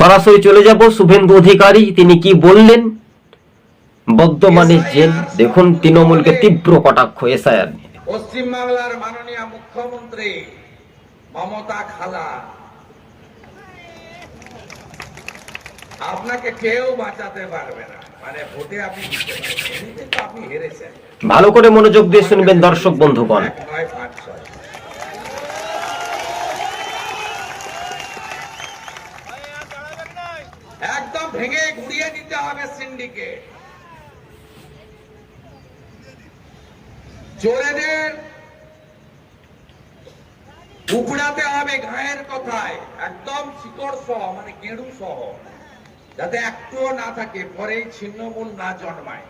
সরাসরি চলে যাব শুভেন্দু অধিকারী তিনি কি বললেন? বর্ধমানে জেল দেখুন তৃণমূলকে তীব্র কটাক্ষ এসআইআর নিয়ে। পশ্চিমবাংলার মাননীয় মুখ্যমন্ত্রী মমতা খালা। আপনাকে কেউ বাঁচাতে পারবে না। মানে ভোটে আপনি আপনি হেরেছেন। ভালো করে মনোযোগ দিয়ে শুনবেন দর্শক বন্ধুগণ এক নয় পাঁচ ছয় একদম ভেঙে ঘুরিয়ে দিতে হবে সিন্ডিকেট। চোরেদের উপড়াতে হবে গায়ের কথায়, একদম শিকড় সহ মানে গেড়ু সহ, যাতে একটুও না থাকে, পরেই ছিন্নমূল না জন্মায়।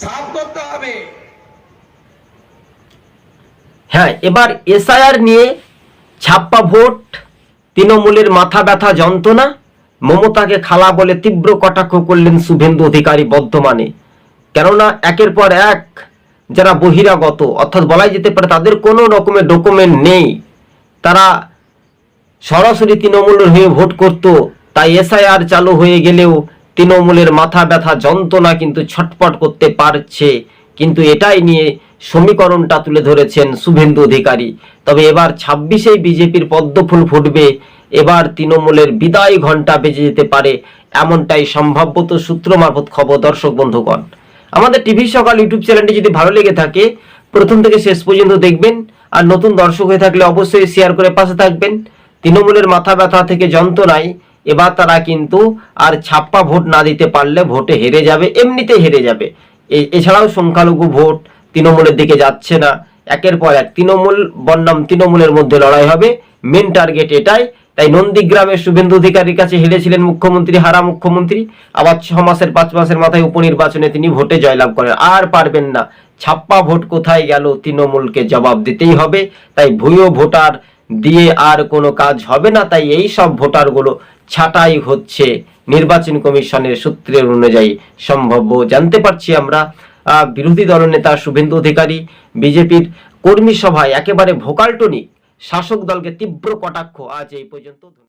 সাফ করতে হবে। হ্যাঁ এবার এসআইআর নিয়ে ছাপ্পা ভোট, তৃণমূলের মাথা ব্যথা যন্ত্রণা। মমতাকে খালা বলে তীব্র কটাক্ষ করলেন শুভেন্দু অধিকারী বর্ধমানে। কেননা একের পর এক যারা বহিরাগত, অর্থাৎ বলাই যেতে পারে তাদের কোনো রকমের ডকুমেন্ট নেই। তারা সরাসরি তৃণমূলের হয়ে ভোট করত, তাই এসআইআর চালু হয়ে গেলেও তৃণমূলের মাথা ব্যথা, যন্ত্রণা কিন্তু ছটপট করতে পারছে। কিন্তু এটাই নিয়ে সমীকরণটা তুলে ধরেছেন শুভেন্দু অধিকারী। তবে এবার ছাব্বিশেই বিজেপির পদ্মফুল ফুটবে এবার তৃণমূলের বিদায় ঘণ্টা বেজে যেতে পারে এমনটাই সম্ভাব্যত সূত্র মারফত খবর দর্শক বন্ধুগণ। আমাদের টিভি সকাল ইউটিউব চ্যানেলটি যদি ভালো লেগে থাকে, প্রথম থেকে শেষ পর্যন্ত দেখবেন আর নতুন দর্শক হয়ে থাকলে অবশ্যই শেয়ার করে পাশে থাকবেন। তৃণমূলের মাথা ব্যথা থেকে যন্ত্রণায় এবার তারা কিন্তু আর ছাপ্পা ভোট না দিতে পারলে ভোটে হেরে যাবে, এমনিতে হেরে যাবে। এছাড়াও সংখ্যালঘু ভোট তৃণমূলের দিকে যাচ্ছে না। একের পর এক, তৃণমূল বনাম তৃণমূলের মধ্যে লড়াই হবে। মেন টার্গেট এটাই। তাই নন্দীগ্রামের শুভেন্দু অধিকারীর কাছে হেরেছিলেন মুখ্যমন্ত্রী, হারা মুখ্যমন্ত্রী। আবার ছ মাসের, পাঁচ মাসের মাথায় উপনির্বাচনে তিনি ভোটে জয়লাভ করেন। আর পারবেন না। ছাপ্পা ভোট কোথায় গেল তৃণমূলকে জবাব দিতেই হবে। তাই ভুয়ো ভোটার দিয়ে আর কোনো কাজ হবে না। তাই এই সব ভোটারগুলো ছাঁটাই হচ্ছে নির্বাচন কমিশনের সূত্রের অনুযায়ী। সম্ভাব্য জানতে পারছি আমরা বিরোধী দলনেতা শুভেন্দু অধিকারী, বিজেপির কর্মী সভায় একেবারে ভোকাল টনিক শাসক দলকে তীব্র কটাক্ষ। আজ এই পর্যন্ত